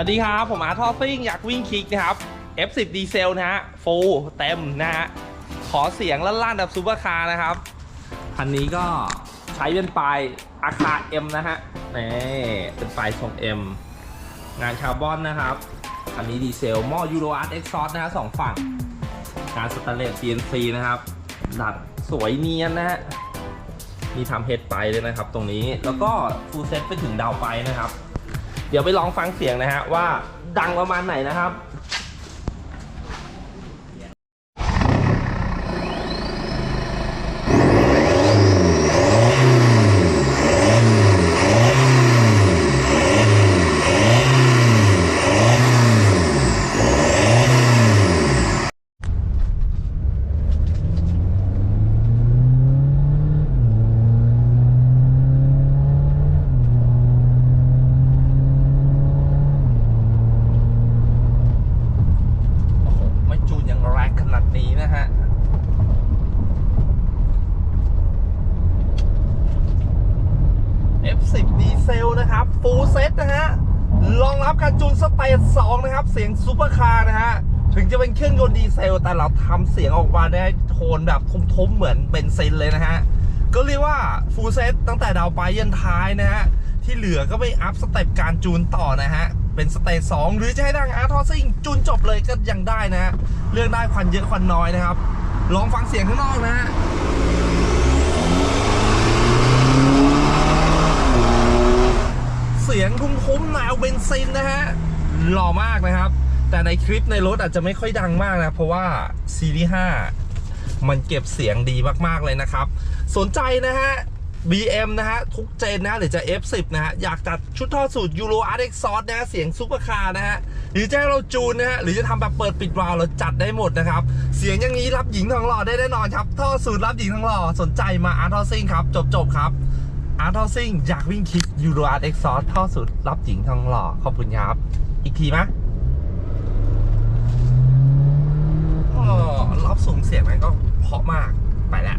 วัสดีครับ ผมอาร์ทอซิ่งอยากวิ่งคลิกนะครับ F10 ดีเซลนะฮะฟูลเต็มนะฮะ ขอเสียงลั่นๆแบบซูเปอร์คาร์นะครับ คันนี้ก็ใช้เป็นปลายอาคา M นะฮะนี่เป็นปลายทรง M งานคาร์บอนนะครับ คันนี้ดีเซลหม้อยูโรอาร์ตเอ็กซอสนะฮะสองฝั่ง งานสแตนเลส CNC นะครับดัดสวยเนียนนะฮะมีทำเฮดไปเลยนะครับ ตรงนี้แล้วก็ฟูลเซ็ตไปถึงดาวไปนะครับ เดี๋ยวไปลองฟังเสียงนะฮะว่าดังประมาณไหนนะครับ โอ้โห ไม่จูนยังแรงขนาดนี้นะฮะ F10 ดีเซลนะครับฟูลเซ็ตนะฮะรองรับการจูนสเตจ2นะครับ เสียงซูเปอร์คาร์นะฮะ ถึงจะเป็นเครื่องยนต์ดีเซล แต่เราทำเสียงออกมาได้โทนแบบทุ้มๆ เหมือนเบนซินเลยนะฮะ ก็เรียกว่าฟูลเซ็ตตั้งแต่ดาวไปลายยันท้ายนะฮะ ที่เหลือก็ไปอัพสเต็ปการจูนต่อนะฮะ เป็นสเตจ2หรือจะให้ดังอาร์ทอซิงจูนจบเลยก็ยังได้นะฮะเลือกได้ควันเยอะควันน้อยนะครับ ลองฟังเสียงข้างนอกนะฮะ เสียงทุ้มๆแนวเบนซินนะฮะหล่อมากนะครับ แต่ในคลิปในรถอาจจะไม่ค่อยดังมากนะ เพราะว่าซีรีส์5มันเก็บเสียงดีมากๆเลยนะครับ สนใจนะฮะ BM นะฮะ ทุกเจนนะหรือจะ F10 นะฮะ อยากจัดชุดท่อสูตร Euro Art Exhaust นะฮะ เสียงซุปเปอร์คาร์นะฮะ หรือจะให้เราจูนนะฮะ หรือจะทำแบบเปิดปิดวาล์วเราจัดได้หมดนะครับ เสียงอย่างนี้รับหญิงทองหล่อได้แน่นอนครับ ท่อสูตรรับหญิงทองหล่อสนใจมาอาร์ทอซิงครับ จบๆครับ อาร์ทอซิงอยากวิ่งคลิดยูโรอาร์ตเอ็กซ์ซอร์ท่อสุด รับหญิงทองหล่อ ขอบคุณครับ อีกทีมะอ๋อรอบสูงเสียงมันก็เพาะมากไปแล้ว